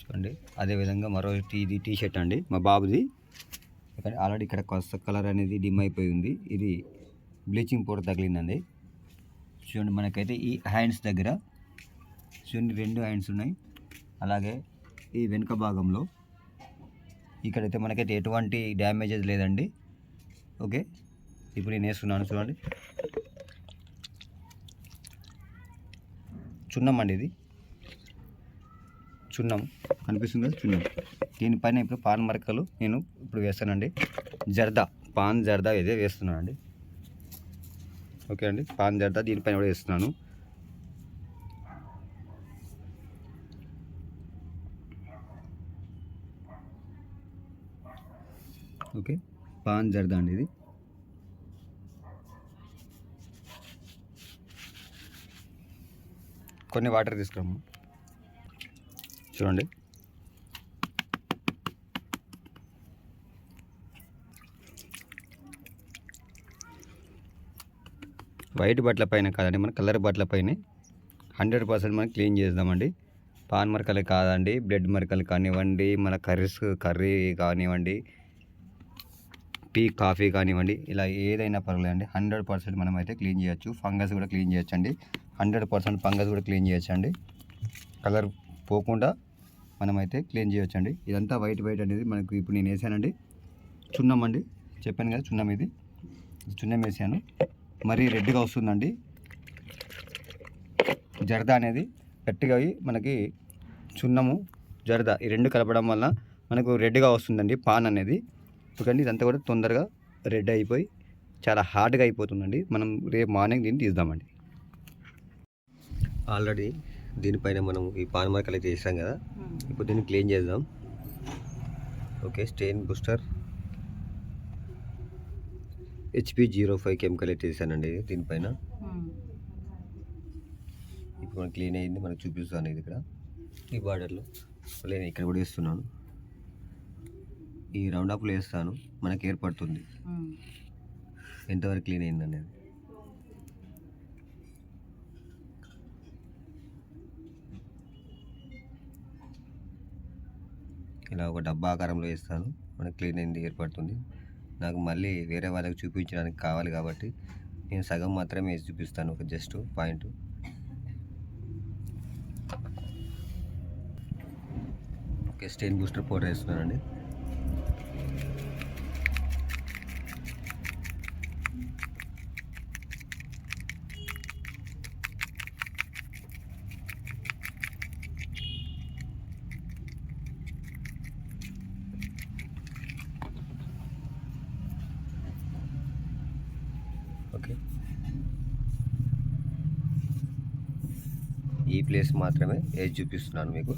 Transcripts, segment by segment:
చూడండి అదేవిధంగా మరో టీ- ఇది టీ షర్ట్ అండి. మా బాబుది. ఇక్కడ ఆల్రెడీ ఇక్కడ కొత్త కలర్ అనేది డిమ్ అయిపోయి ఉంది ఇది బ్లీచింగ్ పౌడర్ తగిలిందండి. చూడండి మనకైతే ఈ హ్యాండ్స్ దగ్గర చూడండి రెండు హ్యాండ్స్ ఉన్నాయి. అలాగే ఈ వెనుక భాగంలో ఇక్కడైతే మనకైతే ఎటువంటి డ్యామేజెస్ లేదండి. ఓకే? ఇప్పుడు నేను వేసుకున్నాను చూడండి. చున్నమండి ఇది. చున్నం కనిపిస్తుంది కదా చున్నం దీనిపైన ఇప్పుడు పాన్ మరకలు నేను ఇప్పుడు వేస్తానండి. జర్దా పాన్ జర్దా ఇదే వేస్తున్నానండి. ఓకే అండి పాన్ జర్దా దీనిపైన కూడా వేస్తున్నాను. ఓకే పాన్ జర్దా అండి ఇది. కొన్ని వాటర్ తీసుకురాము. చూడండి. వైట్ బట్టల పైన కాదండి మన కలర్ బట్టల పైన. హండ్రెడ్ పర్సెంట్ మనం క్లీన్ చేద్దామండి. పాన్ మరకలు కాదండి బ్లడ్ మరకలు కానివ్వండి మన కర్రీస్ కర్రీ కానివ్వండి టీ కాఫీ కానివ్వండి ఇలా ఏదైనా పర్వాలేదండి. హండ్రెడ్ పర్సెంట్ మనం అయితే క్లీన్ చేయొచ్చు. ఫంగస్ కూడా క్లీన్ చేయొచ్చండి. హండ్రెడ్ పర్సెంట్ ఫంగస్ కూడా క్లీన్ చేయొచ్చండి. కలర్ పోకుండా మనమైతే క్లీన్ చేయొచ్చు అండి ఇదంతా వైట్ వైట్ అనేది మనకు ఇప్పుడు నేను వేసానండి. చున్నం అండి. చెప్పాను కదా చున్నం ఇది. చున్నం వేసాను. మరీ రెడ్గా వస్తుందండి. జర్దా అనేది గట్టిగా అయి మనకి చున్నము జర్దా ఈ రెండు కలపడం వల్ల మనకు రెడ్గా వస్తుందండి పాన్ అనేది. ఎందుకంటే ఇదంతా కూడా తొందరగా రెడ్ అయిపోయి చాలా హార్డ్గా అయిపోతుందండి. మనం రేపు మార్నింగ్ దీన్ని తీద్దామండి. ఆల్రెడీ దీనిపైన మనం ఈ పాన్ మార్కలు అయితే చేసాం కదా. ఇప్పుడు దీన్ని క్లీన్ చేద్దాం. Okay stain booster. HP zero five chemical వేసానండి దీనిపైన. ఇప్పుడు మనకి క్లీన్ అయింది మనకు చూపిస్తాను ఇది ఇక్కడ. ఈ బార్డర్లో నేను ఇక్కడ కూడా వేస్తున్నాను. ఈ రౌండ్ అప్లో వేస్తాను మనకి ఏర్పడుతుంది. ఎంతవరకు క్లీన్ అయింది అనేది ఇలా ఒక డబ్బా ఆకారంలో వేస్తాను మనకి క్లీన్ అయింది ఏర్పడుతుంది. నాకు మళ్ళీ వేరే వాళ్ళకి చూపించడానికి కావాలి కాబట్టి నేను సగం మాత్రమే వేసి చూపిస్తాను ఒక just point. Okay stain booster powder వేస్తున్నానండి. ఓకే. ఈ ప్లేస్ మాత్రమే వేసి చూపిస్తున్నాను మీకు.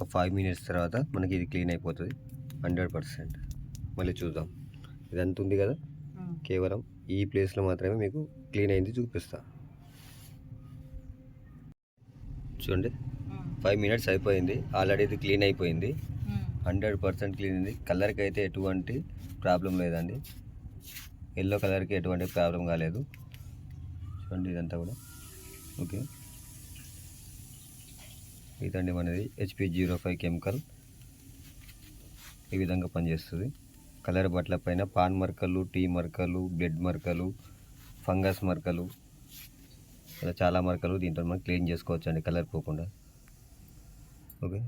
ఒక ఫైవ్ మినిట్స్ తర్వాత మనకి ఇది క్లీన్ అయిపోతుంది. హండ్రెడ్ పర్సెంట్ మళ్ళీ చూద్దాం. ఇదంతా ఉంది కదా? కేవలం ఈ ప్లేస్లో మాత్రమే మీకు క్లీన్ అయింది చూపిస్తా. చూడండి. ఫైవ్ మినిట్స్ అయిపోయింది. ఆల్రెడీ ఇది క్లీన్ అయిపోయింది. హండ్రెడ్ పర్సెంట్ క్లీన్ అయింది కలర్కి అయితే ఎటువంటి ప్రాబ్లం లేదండి. ఎల్లో కలర్కి ఎటువంటి ప్రాబ్లం కాలేదు. చూడండి ఇదంతా కూడా. ఓకే ఇదండి మనది హెచ్పి జీరో ఫైవ్ కెమికల్ ఈ విధంగా పనిచేస్తుంది. కలర్ బట్టల పైన పాన్ మరకలు టీ మరకలు బ్లడ్ మరకలు ఫంగస్ మరకలు ఇలా చాలా మరకలు దీంట్లో మనం క్లీన్ చేసుకోవచ్చు అండి కలర్ పోకుండా. ఓకే